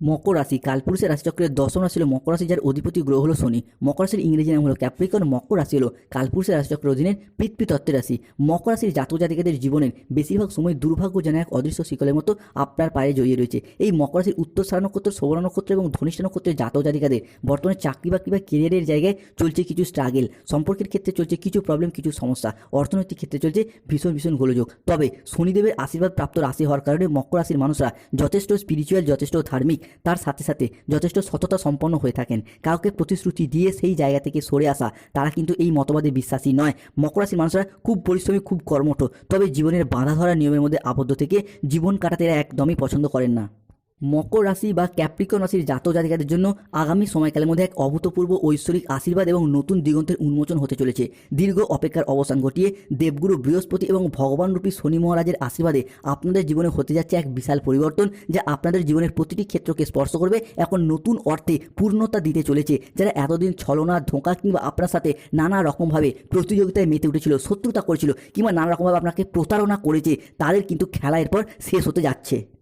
মকর রাশি, কালপুরুষের রাশিচক্রের দশম রাশি হলো মকর রাশি, যার অধিপতি গ্রহ হলো শনি। মকর রাশির ইংরেজি নাম হলো ক্যাপ্রিকন মকর রাশি হলো কালপুরুষের রাশিচক্রের অধীনের পৃথ্বী রাশি। মকর রাশির জাতক জাতিকাদের জীবনের বেশিরভাগ সময় দুর্ভাগ্য যেন এক অদৃশ্য শিকলের মতো আপনার পায়ে জড়িয়ে রয়েছে। এই মকর রাশির উত্তর সারা নক্ষত্র সৌর নক্ষত্র এবং ধনিষ্ঠ নক্ষত্রের জাতক জাতিকাদের বর্তমানে চাকরি বাকরি বা কেরিয়ারের জায়গায় চলছে কিছু স্ট্রাগেল সম্পর্কের ক্ষেত্রে চলছে কিছু প্রবলেম কিছু সমস্যা। অর্থনৈতিক ক্ষেত্রে চলছে ভীষণ ভীষণ গোলযোগ। তবে শনিদেবের আশীর্বাদ প্রাপ্ত রাশি হওয়ার কারণে মকর রাশির মানুষরা যথেষ্ট স্পিরিচুয়াল যথেষ্ট ধার্মিক। তার সাথে সাথে যথেষ্ট সততা সম্পন্ন হয়ে থাকেন। কাউকে প্রতিশ্রুতি দিয়ে সেই জায়গা থেকে সরে আসা, তারা কিন্তু এই মতবাদে বিশ্বাসী নয়। মকর রাশির মানুষরা খুব পরিশ্রমী, খুব কর্মঠ, তবে জীবনের বাঁধা ধরা নিয়মের মধ্যে আবদ্ধ থেকে জীবন কাটাতে একদমই পছন্দ করেন না। মকর রাশি বা ক্যাপ্রিকন রাশির জাতক জাতিকাদের জন্য আগামী সময়কালের মধ্যে এক অভূতপূর্ব ঐশ্বরিক আশীর্বাদ এবং নতুন দিগন্তের উন্মোচন হতে চলেছে। দীর্ঘ অপেক্ষার অবসান ঘটিয়ে দেবগুরু বৃহস্পতি এবং ভগবান রূপী শনি মহারাজের আশীর্বাদে আপনাদের জীবনে হতে যাচ্ছে এক বিশাল পরিবর্তন যা আপনাদের জীবনের প্রতিটি ক্ষেত্রকে স্পর্শ করবে। এখন নতুন অর্থে পূর্ণতা দিতে চলেছে। যারা এতদিন ছলনা, ধোঁকা কিংবা আপনার সাথে নানা রকমভাবে প্রতিযোগিতায় মেতে উঠেছিল, শত্রুতা করেছিল কিংবা নানা রকমভাবে আপনাকে প্রতারণা করেছে, তাদের কিন্তু খেলা এরপর শেষ হতে যাচ্ছে।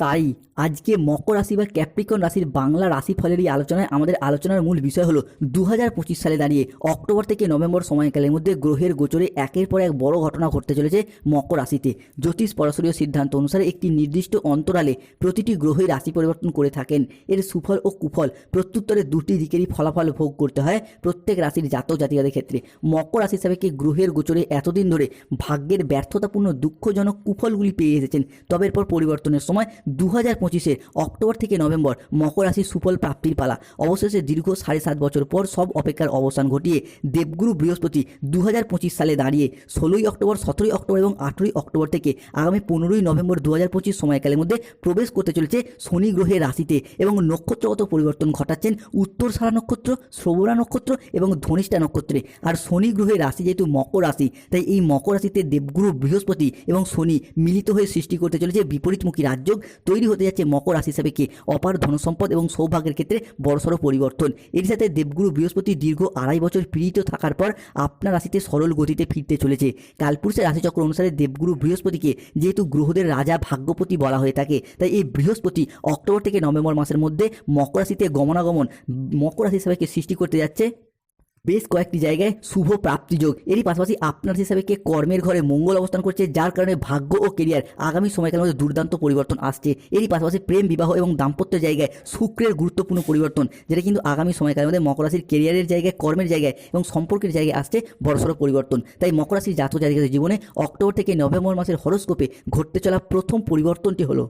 তাই আজকে মকর রাশি বা ক্যাপ্রিকন রাশির বাংলা রাশি ফলের এই আলোচনায় আমাদের আলোচনার মূল বিষয় হলো দু হাজার পঁচিশ সালে দাঁড়িয়ে অক্টোবর থেকে নভেম্বর সময়কালের মধ্যে গ্রহের গোচরে একের পর এক বড় ঘটনা ঘটতে চলেছে মকর রাশিতে। জ্যোতিষ পরাশরীয় সিদ্ধান্ত অনুসারে একটি নির্দিষ্ট অন্তরালে প্রতিটি গ্রহের রাশি পরিবর্তন করে থাকেন। এর সুফল ও কুফল প্রত্যুত্তরে দুটি দিকেরই ফলাফল ভোগ করতে হয় প্রত্যেক রাশির জাতক জাতিকাদের ক্ষেত্রে। মকর রাশি হিসাবে গ্রহের গোচরে এতদিন ধরে ভাগ্যের ব্যর্থতাপূর্ণ দুঃখজনক কুফলগুলি পেয়ে এসেছেন, তবে এরপর পরিবর্তনের সময় দু হাজার পঁচিশের অক্টোবর থেকে নভেম্বর মকর রাশির সুফল প্রাপ্তির পালা। অবশেষে দীর্ঘ সাড়ে সাত বছর পর সব অপেক্ষার অবসান ঘটিয়ে দেবগুরু বৃহস্পতি দু হাজার পঁচিশ সালে দাঁড়িয়ে ষোলোই অক্টোবর, সতেরোই অক্টোবর এবং আঠেরোই অক্টোবর থেকে আগামী পনেরোই নভেম্বর দু হাজার পঁচিশ সময়কালের মধ্যে প্রবেশ করতে চলেছে শনি গ্রহের রাশিতে এবং নক্ষত্রগত পরিবর্তন ঘটাচ্ছেন উত্তর সারা নক্ষত্র, শ্রবণা নক্ষত্র এবং ধনিষ্ঠা নক্ষত্রে। আর শনি গ্রহের রাশি যেহেতু মকর রাশি, তাই এই মকর রাশিতে দেবগুরু বৃহস্পতি এবং শনি মিলিত হয়ে সৃষ্টি করতে চলেছে বিপরীতমুখী রাজযোগ। তৈরি হতে যাচ্ছে মকর রাশি হিসাবে কি? অপার ধনসম্পদ এবং সৌভাগ্যের ক্ষেত্রে বড়সড় পরিবর্তন। এর সাথে দেবগুরু বৃহস্পতি দীর্ঘ আড়াই বছর পীড়িত থাকার পর আপনার রাশিতে সরল গতিতে ফিরতে চলেছে। কালপুরুষের রাশিচক্র অনুসারে দেবগুরু বৃহস্পতিকে যেহেতু গ্রহদের রাজা ভাগ্যপতি বলা হয়ে থাকে, তাই এই বৃহস্পতি অক্টোবর থেকে নভেম্বর মাসের মধ্যে মকর রাশিতে গমনাগমন, মকর রাশি হিসাবে সৃষ্টি করতে যাচ্ছে? বেশ কয়েকটি জায়গায় শুভ প্রাপ্তিযোগ এরই পাশাপাশি আপনার হিসাবে কে কর্মের ঘরে মঙ্গল অবস্থান করছে, যার কারণে ভাগ্য ও কেরিয়ার আগামী সময়কালের মধ্যে দুর্দান্ত পরিবর্তন আসছে। এরই পাশাপাশি প্রেম, বিবাহ এবং দাম্পত্য জায়গায় শুক্রের গুরুত্বপূর্ণ পরিবর্তন, যেটা কিন্তু আগামী সময়কালের মধ্যে মকর রাশির কেরিয়ারের জায়গায়, কর্মের জায়গায় এবং সম্পর্কের জায়গায় আসছে বড়সড় পরিবর্তন। তাই মকর রাশির জাতক জাতিকাদের জীবনে অক্টোবর থেকে নভেম্বর মাসের হরস্কোপে ঘটতে চলা প্রথম পরিবর্তনটি হলো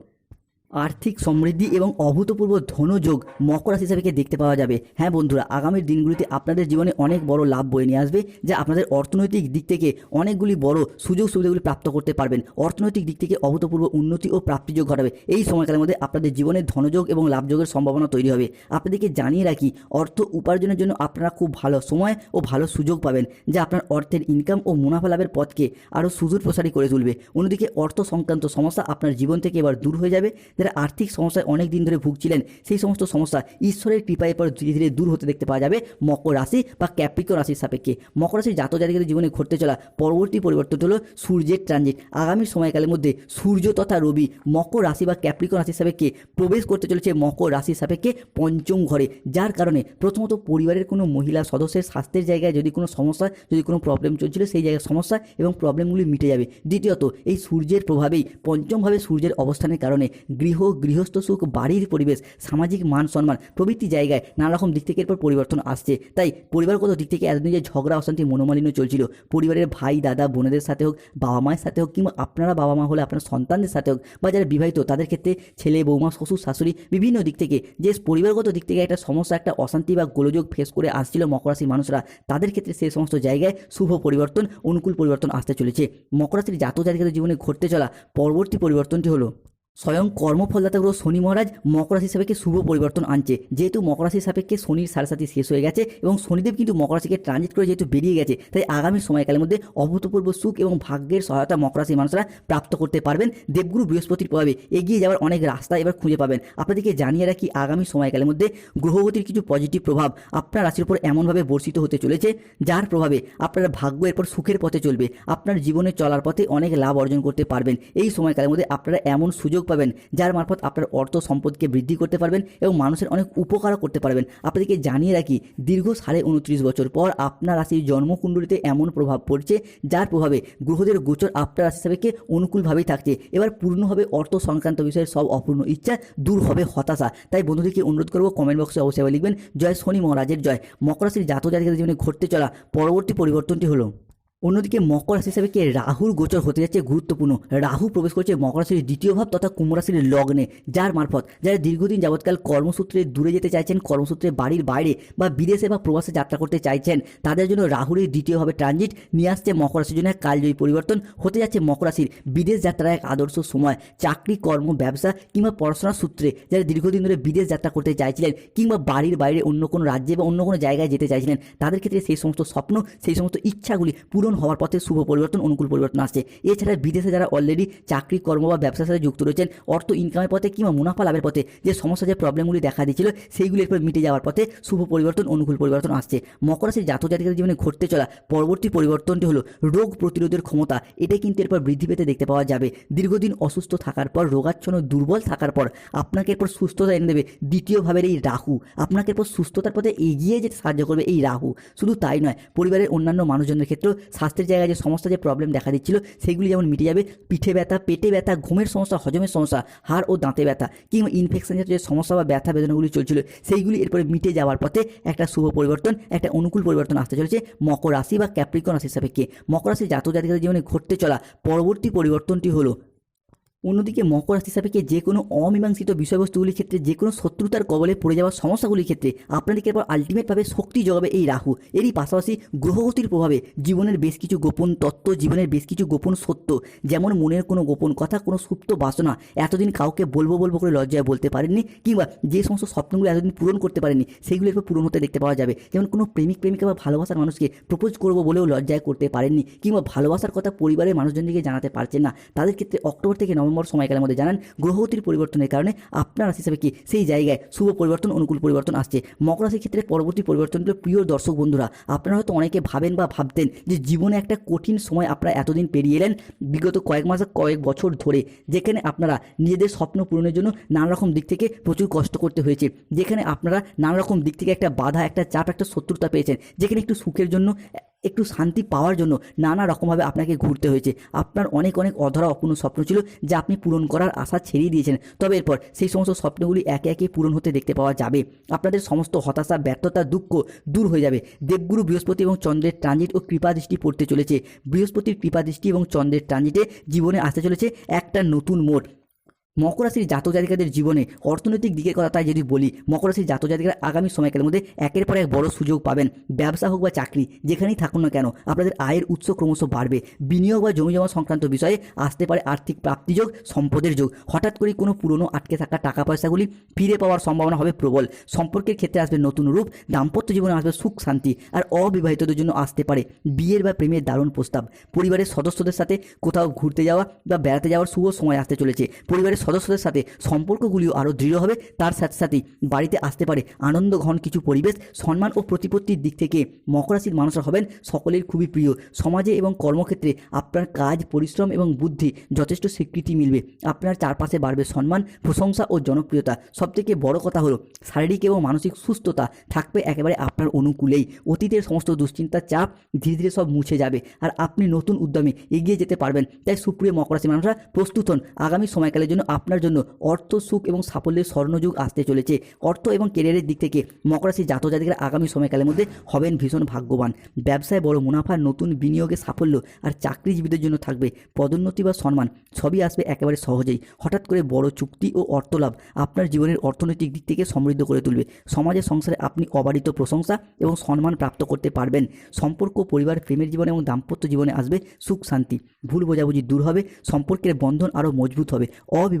আর্থিক সমৃদ্ধি এবং অভূতপূর্ব ধনযোগ মকর রাশি হিসাবে দেখতে পাওয়া যাবে? হ্যাঁ বন্ধুরা, আগামীর দিনগুলিতে আপনাদের জীবনে অনেক বড় লাভ বয়ে নিয়ে আসবে, যা আপনাদের অর্থনৈতিক দিক থেকে অনেকগুলি বড় সুযোগ সুবিধাগুলি প্রাপ্ত করতে পারবেন। অর্থনৈতিক দিক থেকে অভূতপূর্ব উন্নতি ও প্রাপ্তিযোগ ঘটাবে। এই সময়কালের মধ্যে আপনাদের জীবনে ধনযোগ এবং লাভযোগের সম্ভাবনা তৈরি হবে। আপনাদেরকে জানিয়ে রাখি, অর্থ উপার্জনের জন্য আপনারা খুব ভালো সময় ও ভালো সুযোগ পাবেন, যা আপনার অর্থের ইনকাম ও মুনাফা লাভের পথকে আরও সুদূর প্রসারী করে তুলবে। অন্যদিকে অর্থ সংক্রান্ত সমস্যা আপনার জীবন থেকে এবার দূর হয়ে যাবে যারা আর্থিক সমস্যায় অনেক দিন ধরে ভুগছিলেন, সেই সমস্ত সমস্যা ঈশ্বরের কৃপায় পর ধীরে ধীরে দূর হতে দেখতে পাওয়া যাবে মকর রাশি বা ক্যাপ্রিকন রাশির সাপেক্ষে। মকর রাশির জাতক জাতিকাদের জীবনে ঘটতে চলা পরবর্তী পরিবর্তন হলো সূর্যের ট্রানজিট আগামী সময়কালের মধ্যে সূর্য তথা রবি মকর রাশি বা ক্যাপ্রিকন রাশির সাপেক্ষে প্রবেশ করতে চলেছে মকর রাশির সাপেক্ষে পঞ্চম ঘরে, যার কারণে প্রথমত পরিবারের কোনো মহিলা সদস্যের স্বাস্থ্যের জায়গায় যদি কোনো সমস্যা, যদি কোনো প্রবলেম চলছিল সেই জায়গায় সমস্যা এবং প্রবলেমগুলি মিটে যাবে। দ্বিতীয়ত, এই সূর্যের প্রভাবেই পঞ্চমভাবে সূর্যের অবস্থানের কারণে গৃহ গৃহস্থ সুখ, বাড়ির পরিবেশ, সামাজিক মান সম্মান, প্রভৃতি জায়গায় নানা রকম দিক থেকে এরপর পরিবর্তন আসছে। তাই পরিবারগত দিক থেকে এতদিন যে ঝগড়া, অশান্তি, মনোমালিন্য চলছিল, পরিবারের ভাই, দাদা, বোনেদের সাথে হোক বাবা মায়ের সাথে হোক, কিংবা আপনারা বাবা মা হলে আপনার সন্তানদের সাথে হোক, বা যারা বিবাহিত, তাদের ক্ষেত্রে ছেলে, বৌমা, শ্বশুর, শাশুড়ি, বিভিন্ন দিক থেকে যে পরিবারগত দিক থেকে একটা সমস্যা, একটা অশান্তি বা গোলযোগ ফেস করে আসছিল মকর রাশির মানুষরা, তাদের ক্ষেত্রে সেই সমস্ত জায়গায় শুভ পরিবর্তন, অনুকূল পরিবর্তন আসতে চলেছে। মকর রাশির জাতক জাতিকাদের জীবনে ঘটতে চলা পরবর্তী পরিবর্তনটি হলো স্বয়ং কর্মফলদাতা গ্রহ শনি মহারাজ মকর রাশি সাপেক্ষে শুভ পরিবর্তন আনছে। যেহেতু মকর রাশির সাপেক্ষে শনির সাড়ে শেষ হয়ে গেছে এবং শনিদেব কিন্তু মকর রাশিকে ট্রানজিট করে যেহেতু বেরিয়ে গেছে, তাই আগামী সময়কালের মধ্যে অভূতপূর্ব সুখ এবং ভাগ্যের সহায়তা মকর রাশির মানুষরা প্রাপ্ত করতে পারবেন। দেবগুরু বৃহস্পতির প্রভাবে এগিয়ে যাওয়ার অনেক রাস্তা এবার খুঁজে পাবেন। আপনাদেরকে জানিয়ে রাখি, আগামী সময়কালের মধ্যে গ্রহগতির কিছু পজিটিভ প্রভাব আপনার রাশির উপর এমনভাবে বর্ষিত হতে চলেছে, যার প্রভাবে আপনার ভাগ্য এরপর সুখের পথে চলবে। আপনার জীবনে চলার পথে অনেক লাভ অর্জন করতে পারবেন। এই সময়কালের মধ্যে আপনারা এমন সুযোগ সুযোগ পাবেন, যার মারফত আপনার অর্থ সম্পদকে বৃদ্ধি করতে পারবেন এবং মানুষের অনেক উপকারও করতে পারবেন। আপনাদেরকে জানিয়ে রাখি, দীর্ঘ সাড়ে উনত্রিশ বছর পর আপনার রাশির জন্মকুণ্ডলিতে এমন প্রভাব পড়ছে, যার প্রভাবে গ্রহদের গোচর আপনার রাশি হিসাবেকে অনুকূলভাবেই থাকছে। এবার পূর্ণভাবে অর্থ সংক্রান্ত বিষয়ের সব অপূর্ণ ইচ্ছা, দূর হবে হতাশা। তাই বন্ধুদেরকে অনুরোধ করব কমেন্ট বক্সে অবশ্যই লিখবেন, জয় শনি মহারাজের জয়। মকর রাশির জাতক জীবনে ঘটতে চলা পরবর্তী পরিবর্তনটি হলো। অন্যদিকে মকর রাশি হিসাবে কে রাহুর গোচর হতে যাচ্ছে গুরুত্বপূর্ণ? রাহু প্রবেশ করছে মকর রাশির দ্বিতীয় ভাব তথা কুম্ভ রাশির লগ্নে, যার মারফত, যারা দীর্ঘদিন যাবৎকাল কর্মসূত্রে দূরে যেতে চাইছেন, কর্মসূত্রে বাড়ির বাইরে বা বিদেশে বা প্রবাসে যাত্রা করতে চাইছেন, তাদের জন্য রাহুর এই দ্বিতীয়ভাবে ট্রানজিট নিয়ে আসছে মকর রাশির জন্য কালজয়ী পরিবর্তন। হতে যাচ্ছে মকর রাশির বিদেশ যাত্রার এক আদর্শ সময়, চাকরি, কর্ম, ব্যবসা কিংবা পড়াশোনার সূত্রে। যারা দীর্ঘদিন ধরে বিদেশ যাত্রা করতে চাইছিলেন কিংবা বাড়ির বাইরে অন্য কোনো রাজ্যে বা অন্য কোনো জায়গায় যেতে চাইছিলেন, তাদের ক্ষেত্রে সেই সমস্ত স্বপ্ন, সেই সমস্ত ইচ্ছাগুলি পূরণ হওয়ার পথে শুভ পরিবর্তন, অনুকূল পরিবর্তন আসছে। এছাড়া বিদেশে যারা অলরেডি চাকরি, কর্ম বা ব্যবসার সাথে যুক্ত রয়েছেন, অর্থ ইনকামের পথে কিংবা মুনাফা লাভের পথে যে সমস্যা, যে প্রবলেমগুলি দেখা দিচ্ছিল সেইগুলি এরপর মিটে যাওয়ার পথে শুভ পরিবর্তন, অনুকূল পরিবর্তন আসছে। মকর রাশির জাতক জাতিকাদের জীবনে ঘটতে চলা পরবর্তী পরিবর্তনটি হলো রোগ প্রতিরোধের ক্ষমতা। এটা কিন্তু এরপর বৃদ্ধি পেতে দেখতে পাওয়া যাবে। দীর্ঘদিন অসুস্থ থাকার পর, রোগাচ্ছন্ন, দুর্বল থাকার পর, আপনাকে এরপর সুস্থতা এনে দেবে দ্বিতীয় ভাবের এই রাহু। আপনাকে এরপর সুস্থতার পথে এগিয়ে যেতে সাহায্য করবে এই রাহু। শুধু তাই নয়, পরিবারের অন্যান্য মানুষজনের ক্ষেত্রেও স্বাস্থ্যের জায়গায় যে সমস্যা যে প্রবলেম দেখা দিচ্ছিল সেগুলি যেমন মিটে যাবে, পিঠে ব্যথা, পেটে ব্যথা, ঘুমের সমস্যা, হজমের সমস্যা, হাড় ও দাঁতে ব্যথা, কিংবা ইনফেকশন যে সমস্যা বা ব্যথা বেদনাগুলি চলছিল, সেইগুলি এরপরে মিটে যাওয়ার পথে একটা শুভ পরিবর্তন, একটা অনুকূল পরিবর্তন আসতে চলেছে মকর রাশি বা ক্যাপ্রিকন রাশির সাপেক্ষে। মকর রাশির জাতক জাতিকাদের জীবনে ঘটতে চলা পরবর্তী পরিবর্তনটি হলো অন্যদিকে মকর রাশি সাপেক্ষে যে কোনো অমীমাংসিত বিষয়বস্তুগুলির ক্ষেত্রে যে কোনো শত্রুতার কবলে পড়ে যাওয়ার সমস্যাগুলির ক্ষেত্রে আপনাদেরকে এরপর আলটিমেটভাবে শক্তি যোগাবে এই রাহু। এরই পাশাপাশি গ্রহগতির প্রভাবে জীবনের বেশ কিছু গোপন তত্ত্ব, জীবনের বেশ কিছু গোপন সত্য, যেমন মনের কোনো গোপন কথা, কোনো সুপ্ত বাসনা, এতদিন কাউকে বলব বলব করে লজ্জায় বলতে পারেননি, কিংবা যে সমস্ত স্বপ্নগুলো এতদিন পূরণ করতে পারেননি, সেগুলো এরপর পূরণ হতে দেখতে পাওয়া যাবে। যেমন কোনো প্রেমিক, প্রেমিকা বা ভালোবাসার মানুষকে প্রপোজ করব বলেও লজ্জায় করতে পারেননি, কিংবা ভালোবাসার কথা পরিবারের মানুষজনকে জানাতে পারছেন না, তাদের ক্ষেত্রে অক্টোবর থেকে নভেম্বর সময়কালের মধ্যে জানান গ্রহতির পরিবর্তনের কারণে আপনার রাশি হিসাবে কি সেই জায়গায় শুভ পরিবর্তন, অনুকূল পরিবর্তন আসছে। মকর রাশির ক্ষেত্রে পরবর্তী পরিবর্তনগুলো প্রিয় দর্শক বন্ধুরা। আপনারা হয়তো অনেকে ভাবেন বা ভাবতেন যে জীবনে একটা কঠিন সময় আপনারা এতদিন পেরিয়ে এলেন, বিগত কয়েক মাস কয়েক বছর ধরে, যেখানে আপনারা নিজেদের স্বপ্ন পূরণের জন্য নানা রকম দিক থেকে প্রচুর কষ্ট করতে হয়েছে, যেখানে আপনারা নানা রকম দিক থেকে একটা বাধা, একটা চাপ, একটা শত্রুতা পেয়েছেন, যেখানে একটু সুখের জন্য একটু শান্তি পাওয়ার জন্য নানা রকমভাবে আপনাকে ঘুরতে হয়েছে। আপনার অনেক অনেক অধরা অপূর্ণ স্বপ্ন ছিল যা আপনি পূরণ করার আশা ছেড়েই দিয়েছেন। তবে এরপর সেই সমস্ত স্বপ্নগুলি একে একে পূরণ হতে দেখতে পাওয়া যাবে। আপনাদের সমস্ত হতাশা, ব্যর্থতা, দুঃখ দূর হয়ে যাবে। দেবগুরু বৃহস্পতি এবং চন্দ্রের ট্রানজিট ও কৃপা দৃষ্টি পড়তে চলেছে। বৃহস্পতির কৃপা দৃষ্টি এবং চন্দ্রের ট্রানজিটে জীবনে আসতে চলেছে একটা নতুন মোড়। মকর রাশির জাতক জাতিকাদের জীবনে অর্থনৈতিক দিকের কথা তাই যদি বলি, মকর রাশির জাতক আগামী সময়কালের মধ্যে একের পর এক বড় সুযোগ পাবেন। ব্যবসা হোক বা চাকরি, যেখানেই থাকুন না কেন, আপনাদের আয়ের উৎস ক্রমশ বাড়বে। বিনিয়োগ বা জমি জমা সংক্রান্ত বিষয়ে আসতে পারে আর্থিক প্রাপ্তিযোগ, সম্পদের যোগ। হঠাৎ করে কোনো পুরনো আটকে থাকা টাকা পয়সাগুলি ফিরে পাওয়ার সম্ভাবনা হবে প্রবল। সম্পর্কের ক্ষেত্রে আসবে নতুন রূপ, দাম্পত্য জীবনে আসবে সুখ, শান্তি আর অবিবাহিতদের জন্য আসতে পারে বিয়ের বা প্রেমের দারুণ প্রস্তাব। পরিবারের সদস্যদের সাথে কোথাও ঘুরতে যাওয়া বা বেড়াতে যাওয়ার শুভ সময় আসতে চলেছে। পরিবারের সদস্যদের সাথে সম্পর্কগুলিও আরও দৃঢ় হবে। তার সাথে সাথেই বাড়িতে আসতে পারে আনন্দ ঘন কিছু পরিবেশ। সম্মান ও প্রতিপত্তির দিক থেকে মকরাশির মানুষরা হবেন সকলের খুবই প্রিয়। সমাজে এবং কর্মক্ষেত্রে আপনার কাজ, পরিশ্রম এবং বুদ্ধি যথেষ্ট স্বীকৃতি মিলবে। আপনার চারপাশে বাড়বে সম্মান, প্রশংসা ও জনপ্রিয়তা। সবথেকে বড় কথা হলো শারীরিক এবং মানসিক সুস্থতা থাকবে একেবারে আপনার অনুকূলেই। অতীতের সমস্ত দুশ্চিন্তার চাপ ধীরে ধীরে সব মুছে যাবে আর আপনি নতুন উদ্যমে এগিয়ে যেতে পারবেন। তাই সুপ্রিয় মকর রাশি মানুষরা প্রস্তুত হন। আগামী সময়কালের জন্য আপনার জন্য অর্থ, সুখ এবং সাফল্যের স্বর্ণযুগ আসতে চলেছে। অর্থ এবং কেরিয়ারের দিক থেকে মকর রাশি জাতক জাতিকেরা আগামী সময়কালের মধ্যে হবেন ভীষণ ভাগ্যবান। ব্যবসায় বড় মুনাফা, নতুন বিনিয়োগে সাফল্য আর চাকরিজীবীদের জন্য থাকবে পদোন্নতি বা সম্মান সবই আসবে একেবারে সহজেই। হঠাৎ করে বড় চুক্তি ও অর্থলাভ আপনার জীবনের অর্থনৈতিক দিক থেকে সমৃদ্ধ করে তুলবে। সমাজের সংসারে আপনি অবারিত প্রশংসা এবং সম্মান প্রাপ্ত করতে পারবেন। সম্পর্ক, পরিবার, প্রেমের জীবনে এবং দাম্পত্য জীবনে আসবে সুখ শান্তি। ভুল বোঝাবুঝি দূর হবে, সম্পর্কের বন্ধন আরও মজবুত হবে।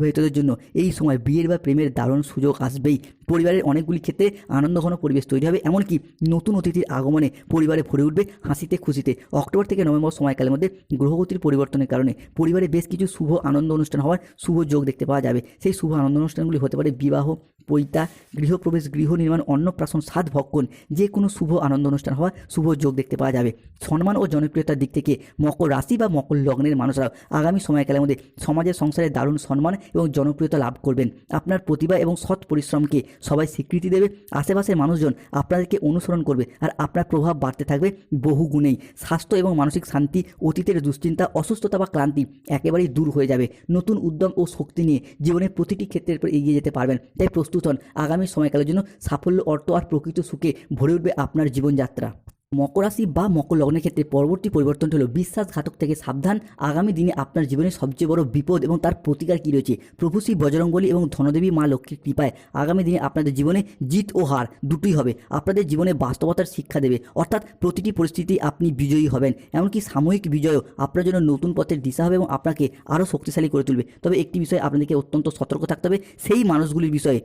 অবিবাহিতদের জন্য এই সময় বিয়ের বা প্রেমের দারুণ সুযোগ আসবেই। পরিবারের অনেকগুলি ক্ষেত্রে আনন্দঘন পরিবেশ তৈরি হবে, এমনকি নতুন অতিথির আগমনে পরিবারে ভরে উঠবে হাসিতে খুশিতে। অক্টোবর থেকে নভেম্বর সময়কালের মধ্যে গ্রহগতির পরিবর্তনের কারণে পরিবারে বেশ কিছু শুভ আনন্দ অনুষ্ঠান হওয়ার শুভ যোগ দেখতে পাওয়া যাবে। সেই শুভ আনন্দ অনুষ্ঠানগুলি হতে পারে বিবাহ, পৈতা, গৃহপ্রবেশ, গৃহ নির্মাণ, অন্নপ্রাশন সাত ভক্ষণ, যে কোনো শুভ আনন্দ অনুষ্ঠান হওয়া শুভ যোগ দেখতে পাওয়া যাবে। সম্মান ও জনপ্রিয়তার দিক থেকে মকর রাশি বা মকর লগ্নের মানুষরাও আগামী সময়কালের মধ্যে সমাজের সংসারে দারুণ সম্মান এবং জনপ্রিয়তা লাভ করবেন। আপনার প্রতিভা এবং সৎ পরিশ্রমকে সবাই স্বীকৃতি দেবে। আশেপাশের মানুষজন আপনাদেরকে অনুসরণ করবে আর আপনার প্রভাব বাড়তে থাকবে বহু গুণেই। স্বাস্থ্য এবং মানসিক শান্তি, অতীতের দুশ্চিন্তা, অসুস্থতা বা ক্লান্তি একেবারেই দূর হয়ে যাবে। নতুন উদ্যম ও শক্তি নিয়ে জীবনের প্রতিটি ক্ষেত্রের উপর এগিয়ে যেতে পারবেন। তাই প্রস্তুত হন। আগামী সময়কালের জন্য সাফল্য, অর্থ আর প্রকৃত সুখে ভরে উঠবে আপনার জীবনযাত্রা। মকর রাশি বা মকর লগ্নের ক্ষেত্রে পরবর্তী পরিবর্তনটি হলো বিশ্বাসঘাতক থেকে সাবধান। আগামী দিনে আপনার জীবনের সবচেয়ে বড় বিপদ এবং তার প্রতিকার কী রয়েছে? প্রভু শ্রী বজরংবলী এবং ধনদেবী মা লক্ষ্মীর কৃপায় আগামী দিনে আপনাদের জীবনে জিত ও হার দুটোই হবে। আপনাদের জীবনে বাস্তবতার শিক্ষা দেবে। অর্থাৎ প্রতিটি পরিস্থিতি আপনি বিজয়ী হবেন। এমনকি সাময়িক বিজয়ও আপনার জন্য নতুন পথের দিশা হবে এবং আপনাকে আরও শক্তিশালী করে তুলবে। তবে একটি বিষয়ে আপনাদেরকে অত্যন্ত সতর্ক থাকতে হবে। সেই মানুষগুলির বিষয়ে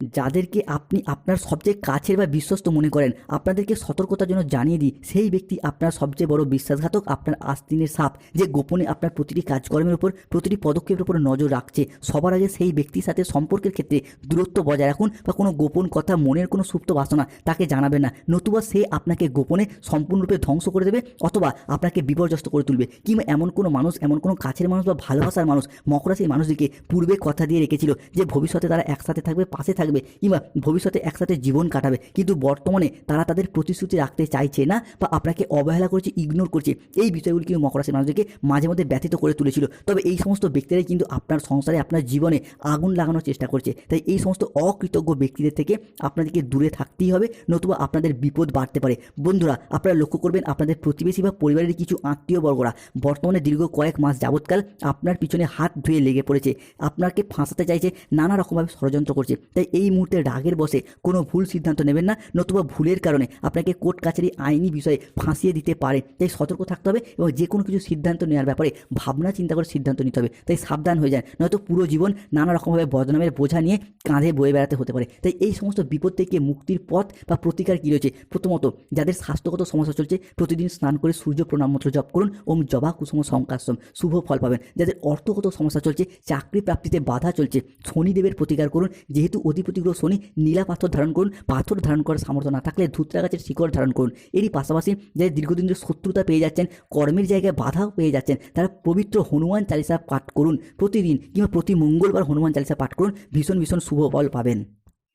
যাদেরকে আপনি আপনার সবচেয়ে কাছের বা বিশ্বস্ত মনে করেন, আপনাদেরকে সতর্কতার জন্য জানিয়ে দিই, সেই ব্যক্তি আপনার সবচেয়ে বড় বিশ্বাসঘাতক, আপনার আস্তিনের সাপ, যে গোপনে আপনার প্রতিটি কাজকর্মের উপর, প্রতিটি পদক্ষেপের উপর নজর রাখছে। সবার আগে সেই ব্যক্তির সাথে সম্পর্কের ক্ষেত্রে দূরত্ব বজায় রাখুন বা কোনো গোপন কথা, মনের কোনো সুপ্ত বাসনা তাকে জানাবেন না। নতুবা সে আপনাকে গোপনে সম্পূর্ণরূপে ধ্বংস করে দেবে অথবা আপনাকে বিপর্যস্ত করে তুলবে কিংবা এমন কোনো মানুষ, এমন কোনো কাছের মানুষ বা ভালোবাসার মানুষ মকর রাশির মানুষটিকে পূর্বে কথা দিয়ে রেখেছিল যে ভবিষ্যতে তারা একসাথে থাকবে, পাশে থাকবে কিংবা ভবিষ্যতে একসাথে জীবন কাটাবে। কিন্তু বর্তমানে তারা তাদের প্রতিশ্রুতি রাখতে চাইছে না বা আপনাকে অবহেলা করছে ইগনোর করছে। এই বিষয়গুলি কিন্তু মকর রাশির মানুষদেরকে মাঝে মধ্যে ব্যথিত করে তুলেছিল। তবে এই সমস্ত ব্যক্তিরাই কিন্তু আপনার সংসারে, আপনার জীবনে আগুন লাগানোর চেষ্টা করছে। তাই এই সমস্ত অকৃতজ্ঞ ব্যক্তিদের থেকে আপনাদেরকে দূরে থাকতেই হবে, নতুবা আপনাদের বিপদ বাড়তে পারে। বন্ধুরা, আপনারা লক্ষ্য করবেন, আপনাদের প্রতিবেশী বা পরিবারের কিছু আত্মীয় বর্গরা বর্তমানে দীর্ঘ কয়েক মাস যাবৎকাল আপনার পিছনে হাত ধুয়ে লেগে পড়েছে। আপনাকে ফাঁসাতে চাইছে, নানা রকমভাবে ষড়যন্ত্র করছে। তাই এই মুহূর্তে রাগের বসে কোনো ভুল সিদ্ধান্ত নেবেন না, নতুবা ভুলের কারণে আপনাকে কোর্ট কাছারি আইনি বিষয়ে ফাঁসিয়ে দিতে পারে। তাই সতর্ক থাকতে হবে এবং যে কোনো কিছু সিদ্ধান্ত নেওয়ার ব্যাপারে ভাবনা চিন্তা করে সিদ্ধান্ত নিতে হবে। তাই সাবধান হয়ে যান, নয়তো পুরো জীবন নানা রকমভাবে বদনামের বোঝা নিয়ে কাঁধে বয়ে বেড়াতে হতে পারে। তাই এই সমস্ত বিপদ থেকে মুক্তির পথ বা প্রতিকার কী রয়েছে? প্রথমত, যাদের স্বাস্থ্যগত সমস্যা চলছে, প্রতিদিন স্নান করে সূর্য প্রণাম মন্ত্র জপ করুন। ওম জবা কুসুম সংকাশ্রম শুভ ফল পাবেন। যাদের অর্থগত সমস্যা চলছে, চাকরি প্রাপ্তিতে বাধা চলছে, শনিদেবের প্রতিকার করুন। যেহেতু গ্রহ শনি নীলা পাথর ধারণ করুন, পাথর ধারণ করার সামর্থ্য না থাকলে ধুতরা গাছের শিকড় ধারণ করুন। এরই পাশাপাশি যাদের দীর্ঘদিন ধরে শত্রুতা পেয়ে যাচ্ছেন, কর্মের জায়গায় বাধাও পেয়ে যাচ্ছেন, তারা পবিত্র হনুমান চালিসা পাঠ করুন প্রতিদিন কিংবা প্রতি মঙ্গলবার হনুমান চালিসা পাঠ করুন, ভীষণ ভীষণ শুভ ফল পাবেন।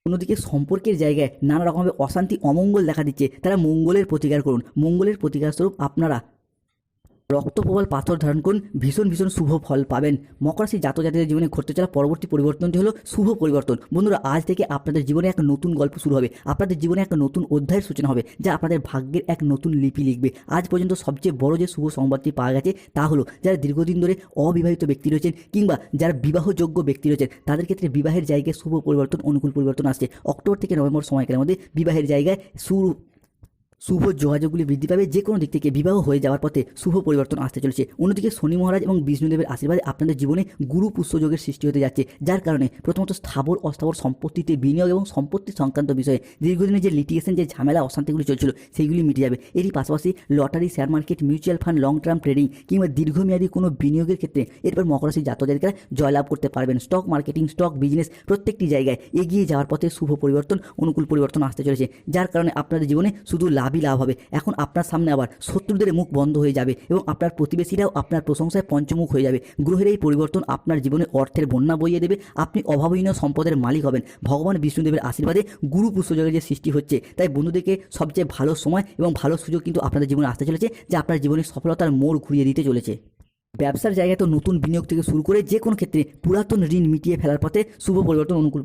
অন্যদিকে সম্পর্কের জায়গায় নানা রকমভাবে অশান্তি, অমঙ্গল দেখা দিচ্ছে, তারা মঙ্গলের প্রতিকার করুন। মঙ্গলের প্রতিকার স্বরূপ আপনারা রক্তপ্রবাল পাথর ধারণ করুন, ভীষণ ভীষণ শুভ ফল পাবেন। মকর রাশি জাতক জাতিদের জীবনে ঘটতে চলা পরবর্তী পরিবর্তনটি হলো শুভ পরিবর্তন। বন্ধুরা, আজ থেকে আপনাদের জীবনে এক নতুন গল্প শুরু হবে। আপনাদের জীবনে এক নতুন অধ্যায়ের সূচনা হবে, যা আপনাদের ভাগ্যের এক নতুন লিপি লিখবে। আজ পর্যন্ত সবচেয়ে বড় যে শুভ সংবাদটি পাওয়া গেছে, তা হলো, যারা দীর্ঘদিন ধরে অবিবাহিত ব্যক্তি রয়েছেন কিংবা যারা বিবাহযোগ্য ব্যক্তি রয়েছেন, তাদের ক্ষেত্রে বিবাহের জায়গায় শুভ পরিবর্তন, অনুকূল পরিবর্তন আসছে। অক্টোবর থেকে নভেম্বর সময়কালের মধ্যে বিবাহের জায়গায় শুরু শুভ যোগাযোগগুলি বৃদ্ধি পাবে, যে কোনো দিক থেকে বিবাহ হয়ে যাওয়ার পথে শুভ পরিবর্তন আসতে চলেছে। অন্যদিকে শনি মহারাজ এবং বিষ্ণুদেবের আশীর্বাদে আপনাদের জীবনে গুরু পুষ্যযোগের সৃষ্টি হতে যাচ্ছে, যার কারণে প্রথমত স্থাবর, অস্থাবর সম্পত্তিতে বিনিয়োগ এবং সম্পত্তি সংক্রান্ত বিষয়ে দীর্ঘদিনের যে লিটিগেশন যে ঝামেলা, অশান্তিগুলি চলছিল, সেইগুলি মিটে যাবে। এরই পাশাপাশি lottery share market mutual fund long term trading কিংবা দীর্ঘমেয়াদী কোনো বিনিয়োগের ক্ষেত্রে এরপর মকর রাশি জাতক জয়লাভ করতে পারবেন। স্টক মার্কেটিং স্টক বিজনেস প্রত্যেকটি জায়গায় এগিয়ে যাওয়ার পথে শুভ পরিবর্তন, অনুকূল পরিবর্তন আসতে চলেছে, যার কারণে আপনাদের জীবনে শুধু লাভই লাভ হবে। এখন আপনার সামনে আবার শত্রুদের মুখ বন্ধ হয়ে যাবে এবং আপনার প্রতিবেশীরাও আপনার প্রশংসায় পঞ্চমুখ হয়ে যাবে। গ্রহের এই পরিবর্তন আপনার জীবনে অর্থের বন্যা বইয়ে দেবে। আপনি অভাবহীন সম্পদের মালিক হবেন। ভগবান বিষ্ণুদেবের আশীর্বাদে গুরু পুষ্যযোগের যে সৃষ্টি হচ্ছে, তাই বন্ধুদেরকে সবচেয়ে ভালো সময় এবং ভালো সুযোগ কিন্তু আপনাদের জীবনে আসতে চলেছে, যা আপনার জীবনের সফলতার মোড় ঘুরিয়ে দিতে চলেছে। ব্যবসার জায়গায় তো নতুন বিনিয়োগ থেকে শুরু করে যে কোনো ক্ষেত্রে পুরাতন ঋণ মিটিয়ে ফেলার পথে শুভ পরিবর্তন অনুকূল